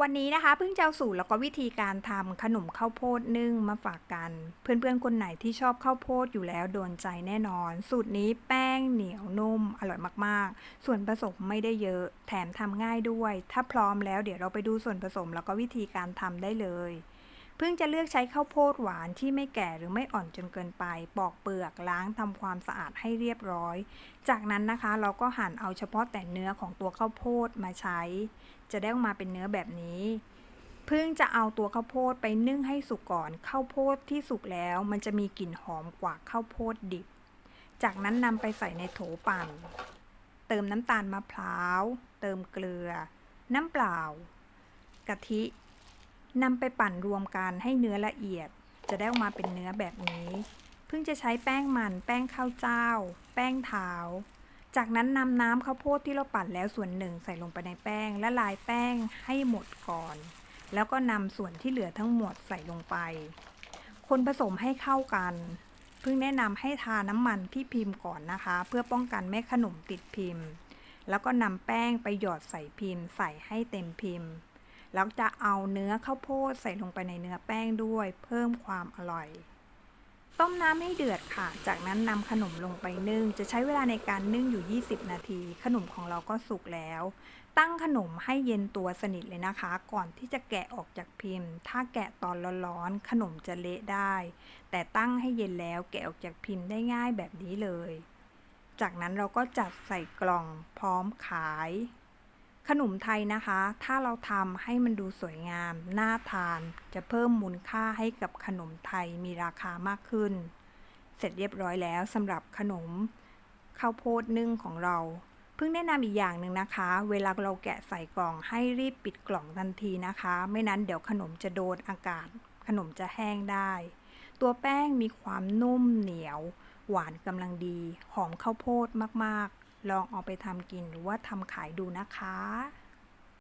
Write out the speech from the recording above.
วันนี้นะคะเพิ่งจะเอาสูตรแล้วก็วิธีการทำขนมข้าวโพดนึ่งมาฝากกัน เพื่อนๆคนไหนที่ชอบข้าวโพดอยู่แล้วโดนใจแน่นอน สูตรนี้แป้งเหนียวนุ่มอร่อยมากๆ ส่วนผสมไม่ได้เยอะ แถมทำง่ายด้วย ถ้าพร้อมแล้วเดี๋ยวเราไปดูส่วนผสมแล้วก็วิธีการทำได้เลย เพิ่งจะเลือกใช้ข้าวโพดหวานที่ไม่แก่หรือไม่อ่อนจนเกินไป ปอกเปลือกล้างทำความสะอาดให้เรียบร้อย จากนั้นนะคะเราก็หั่นเอาเฉพาะแต่เนื้อของตัวข้าวโพดมาใช้ จะได้ออกมาเป็นเนื้อแบบนี้เพิ่งจะเอาตัวข้าวโพดไปนึ่งให้สุกก่อนข้าวโพดที่สุกแล้ว มันจะมีกลิ่นหอมกว่าข้าวโพดดิบ จากนั้นนำไปใส่ในโถปั่น เติมน้ำตาลมะพร้าว เติมเกลือ น้ำเปล่า กะทิ นำไปปั่นรวมกันให้เนื้อละเอียด จะได้ออกมาเป็นเนื้อแบบนี้ เพิ่งจะใช้แป้งมัน แป้งข้าวเจ้า แป้งเท้าจากนั้นนำน้ำข้าวโพดที่เราปั่นแล้วส่วนหนึ่งใส่ลงไปในแป้งและลายแป้งให้หมดก่อน แล้วก็นำส่วนที่เหลือทั้งหมดใส่ลงไป คนผสมให้เข้ากัน เพิ่งแนะนำให้ทาน้ำมันที่พิมพ์ก่อนนะคะ เพื่อป้องกันไม่ขนมติดพิมพ์ แล้วก็นำแป้งไปหยอดใส่พิมพ์ ใส่ให้เต็มพิมพ์ แล้วจะเอาเนื้อข้าวโพดใส่ลงไปในเนื้อแป้งด้วย เพิ่มความอร่อย ต้มน้ำให้เดือดค่ะ จากนั้นนำขนมลงไปนึ่ง จะใช้เวลาในการนึ่งอยู่ 20 นาที ขนมของเราก็สุกแล้ว ตั้งขนมให้เย็นตัวสนิทเลยนะคะ ก่อนที่จะแกะออกจากพิมพ์ ถ้าแกะตอนร้อนๆขนมจะเละได้ แต่ตั้งให้เย็นแล้วแกะออกจากพิมพ์ได้ง่ายแบบนี้เลย จากนั้นเราก็จัดใส่กล่องพร้อมขาย ขนมไทยนะคะ ถ้าเราทำให้มันดูสวยงาม น่าทาน จะเพิ่มมูลค่าให้กับขนมไทยมีราคามากขึ้น เสร็จเรียบร้อยแล้วสำหรับขนมข้าวโพดนึ่งของเรา เพิ่งแนะนำอีกอย่างหนึ่งนะคะ เวลาเราแกะใส่กล่องให้รีบปิดกล่องทันทีนะคะ ไม่นั้นเดี๋ยวขนมจะโดนอากาศ ขนมจะแห้งได้ ตัวแป้งมีความนุ่มเหนียว หวานกำลังดี หอมข้าวโพดมากๆ ลองเอาไปทำกินหรือว่าทำขายดูนะคะ